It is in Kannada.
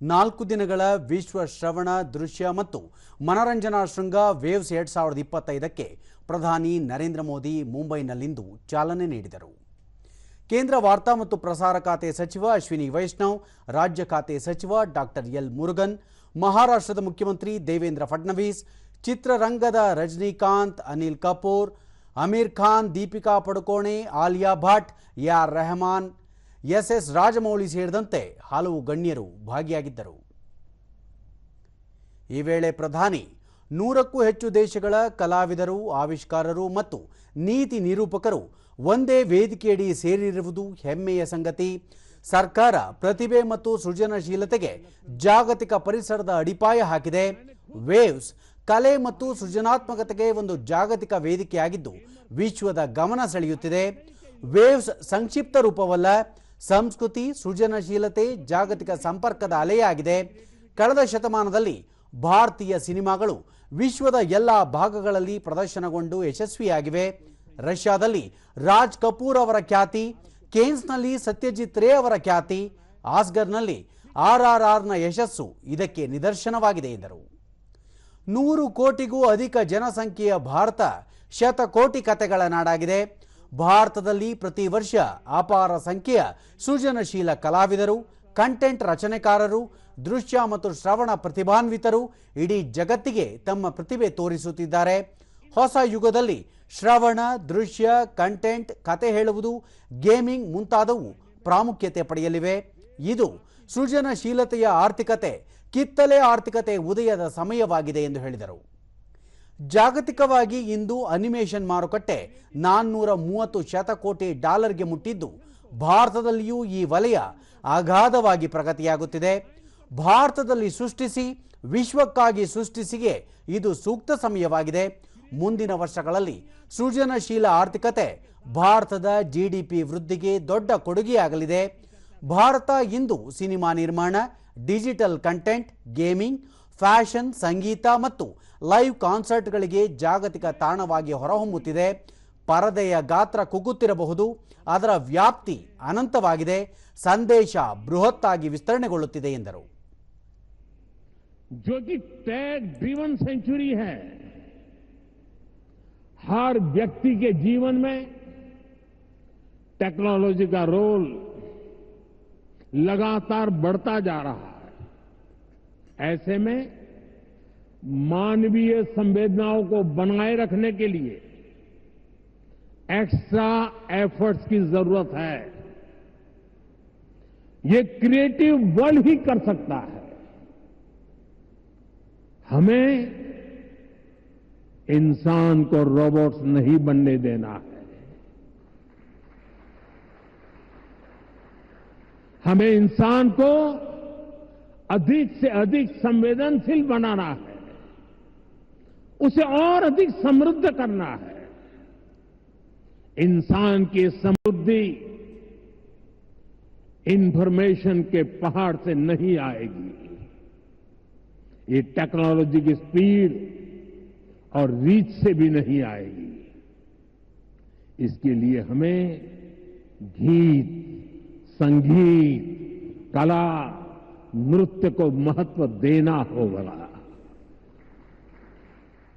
ನಾಲ್ಕು ದಿನಗಳ ವಿಶ್ವ ಶ್ರವಣ ದೃಶ್ಯ ಮತ್ತು ಮನರಂಜನಾ ಶೃಂಗ ವೇವ್ಸ್ ಎರಡ್ ಸಾವಿರದ ಇಪ್ಪತ್ತೈದಕ್ಕೆ ಪ್ರಧಾನಿ ನರೇಂದ್ರ ಮೋದಿ ಮುಂಬೈನಲ್ಲಿಂದು ಚಾಲನೆ ನೀಡಿದರು. ಕೇಂದ್ರ ವಾರ್ತಾ ಮತ್ತು ಪ್ರಸಾರ ಖಾತೆ ಸಚಿವ ಅಶ್ವಿನಿ ವೈಷ್ಣವ್, ರಾಜ್ಯ ಖಾತೆ ಸಚಿವ ಡಾಕ್ಟರ್ ಎಲ್ ಮುರುಗನ್, ಮಹಾರಾಷ್ಟ್ರದ ಮುಖ್ಯಮಂತ್ರಿ ದೇವೇಂದ್ರ ಫಡ್ನವೀಸ್, ಚಿತ್ರರಂಗದ ರಜನಿಕಾಂತ್, ಅನಿಲ್ ಕಪೂರ್, ಅಮೀರ್ ಖಾನ್, ದೀಪಿಕಾ ಪಡುಕೋಣೆ, ಆಲಿಯಾ ಭಟ್ ಯಾರ್ ರೆಹಮಾನ್ ಎಸ್ ಎಸ್ ರಾಜಮೌಳಿ ಸೇರಿದಂತೆ ಹಲವು ಗಣ್ಯರು ಭಾಗಿಯಾಗಿದ್ದರು. ಈ ವೇಳೆ ಪ್ರಧಾನಿ, ನೂರಕ್ಕೂ ಹೆಚ್ಚು ದೇಶಗಳ ಕಲಾವಿದರು, ಆವಿಷ್ಕಾರರು ಮತ್ತು ನೀತಿ ನಿರೂಪಕರು ಒಂದೇ ವೇದಿಕೆಯಡಿ ಸೇರಿರುವುದು ಹೆಮ್ಮೆಯ ಸಂಗತಿ. ಸರ್ಕಾರ ಪ್ರತಿಭೆ ಮತ್ತು ಸೃಜನಶೀಲತೆಗೆ ಜಾಗತಿಕ ಪರಿಸರದ ಅಡಿಪಾಯ ಹಾಕಿದೆ. ವೇವ್ಸ್ ಕಲೆ ಮತ್ತು ಸೃಜನಾತ್ಮಕತೆಗೆ ಒಂದು ಜಾಗತಿಕ ವೇದಿಕೆಯಾಗಿದ್ದು ವಿಶ್ವದ ಗಮನ ಸೆಳೆಯುತ್ತಿದೆ. ವೇವ್ಸ್ ಸಂಕ್ಷಿಪ್ತ ರೂಪವಲ್ಲ ಸಂಸ್ಕೃತಿ, ಸೃಜನಶೀಲತೆ, ಜಾಗತಿಕ ಸಂಪರ್ಕದ ಅಲೆಯಾಗಿದೆ. ಕಳೆದ ಶತಮಾನದಲ್ಲಿ ಭಾರತೀಯ ಸಿನಿಮಾಗಳು ವಿಶ್ವದ ಎಲ್ಲ ಭಾಗಗಳಲ್ಲಿ ಪ್ರದರ್ಶನಗೊಂಡು ಯಶಸ್ವಿಯಾಗಿವೆ. ರಷ್ಯಾದಲ್ಲಿ ರಾಜ್ ಕಪೂರ್ ಅವರ ಖ್ಯಾತಿ, ಕೇನ್ಸ್ನಲ್ಲಿ ಸತ್ಯಜಿತ್ ರೇ ಅವರ ಖ್ಯಾತಿ ಆಸ್ಗರ್ನಲ್ಲಿ ಆರ್ನ ಯಶಸ್ಸು ಇದಕ್ಕೆ ನಿದರ್ಶನವಾಗಿದೆ ಎಂದರು. ನೂರು ಕೋಟಿಗೂ ಅಧಿಕ ಜನಸಂಖ್ಯೆಯ ಭಾರತ ಶತಕೋಟಿ ಕತೆಗಳ ನಾಡಾಗಿದೆ. ಭಾರತದಲ್ಲಿ ಪ್ರತಿ ವರ್ಷ ಅಪಾರ ಸಂಖ್ಯೆಯ ಸೃಜನಶೀಲ ಕಲಾವಿದರು, ಕಂಟೆಂಟ್ ರಚನೆಕಾರರು, ದೃಶ್ಯ ಮತ್ತು ಶ್ರವಣ ಪ್ರತಿಭಾನ್ವಿತರು ಇಡೀ ಜಗತ್ತಿಗೆ ತಮ್ಮ ಪ್ರತಿಭೆ ತೋರಿಸುತ್ತಿದ್ದಾರೆ. ಹೊಸ ಯುಗದಲ್ಲಿ ಶ್ರವಣ, ದೃಶ್ಯ, ಕಂಟೆಂಟ್, ಕತೆ ಹೇಳುವುದು, ಗೇಮಿಂಗ್ ಮುಂತಾದವು ಪ್ರಾಮುಖ್ಯತೆ ಪಡೆಯಲಿವೆ. ಇದು ಸೃಜನಶೀಲತೆಯ ಆರ್ಥಿಕತೆ, ಕಿತ್ತಲೆ ಆರ್ಥಿಕತೆ ಉದಯದ ಸಮಯವಾಗಿದೆ ಎಂದು ಹೇಳಿದರು. ಜಾಗತಿಕವಾಗಿ ಇಂದು ಅನಿಮೇಷನ್ ಮಾರುಕಟ್ಟೆ ನಾನ್ನೂರ ಮೂವತ್ತು ಶತಕೋಟಿ ಡಾಲರ್ಗೆ ಮುಟ್ಟಿದ್ದು. ಭಾರತದಲ್ಲಿಯೂ ಈ ವಲಯ ಅಗಾಧವಾಗಿ ಪ್ರಗತಿಯಾಗುತ್ತಿದೆ. ಭಾರತದಲ್ಲಿ ಸೃಷ್ಟಿಸಿ, ವಿಶ್ವಕ್ಕಾಗಿ ಸೃಷ್ಟಿಸಿಗೆ ಇದು ಸೂಕ್ತ ಸಮಯವಾಗಿದೆ. ಮುಂದಿನ ವರ್ಷಗಳಲ್ಲಿ ಸೃಜನಶೀಲ ಆರ್ಥಿಕತೆ ಭಾರತದ ಜಿಡಿಪಿ ವೃದ್ಧಿಗೆ ದೊಡ್ಡ ಕೊಡುಗೆಯಾಗಲಿದೆ. ಭಾರತ ಇಂದು ಸಿನಿಮಾ ನಿರ್ಮಾಣ, ಡಿಜಿಟಲ್ ಕಂಟೆಂಟ್, ಗೇಮಿಂಗ್ ಫ್ಯಾಷನ್ ಸಂಗೀತ ಮತ್ತು ಲೈವ್ ಕಾನ್ಸರ್ಟ್ಗಳಿಗೆ ಜಾಗತಿಕ ತಾಣವಾಗಿ ಹೊರಹೊಮ್ಮುತ್ತಿದೆ ಪರದೆಯ ಗಾತ್ರ ಕುಗ್ಗುತ್ತಿರಬಹುದು ಅದರ ವ್ಯಾಪ್ತಿ ಅನಂತವಾಗಿದೆ ಸಂದೇಶ ಬೃಹತ್ತಾಗಿ ವಿಸ್ತರಣೆಗೊಳ್ಳುತ್ತಿದೆ ಎಂದರು जो कि टैग ड्रीवन सेंचुरी है हर व्यक्ति के जीवन में टेक्नोलॉजी का रोल लगातार बढ़ता जा रहा है ऐसे में मानवीय संवेदनाओं को बनाए रखने के लिए एक्स्ट्रा एफर्ट्स की ज़रूरत है। ये क्रिएटिव वर्ल्ड ही कर सकता है। हमें इंसान को रोबोट्स नहीं बनने देना है। हमें इंसान को अधिक से अधिक संवेदनशील बनाना है। उसे और अधिक समृद्ध करना है। इंसान की समृद्धि इंफॉर्मेशन के पहाड़ से नहीं आएगी। ये टेक्नोलॉजी की स्पीड और रीच से भी नहीं आएगी। इसके लिए हमें गीत, संगीत, कला नृत्य को महत्व देना होगा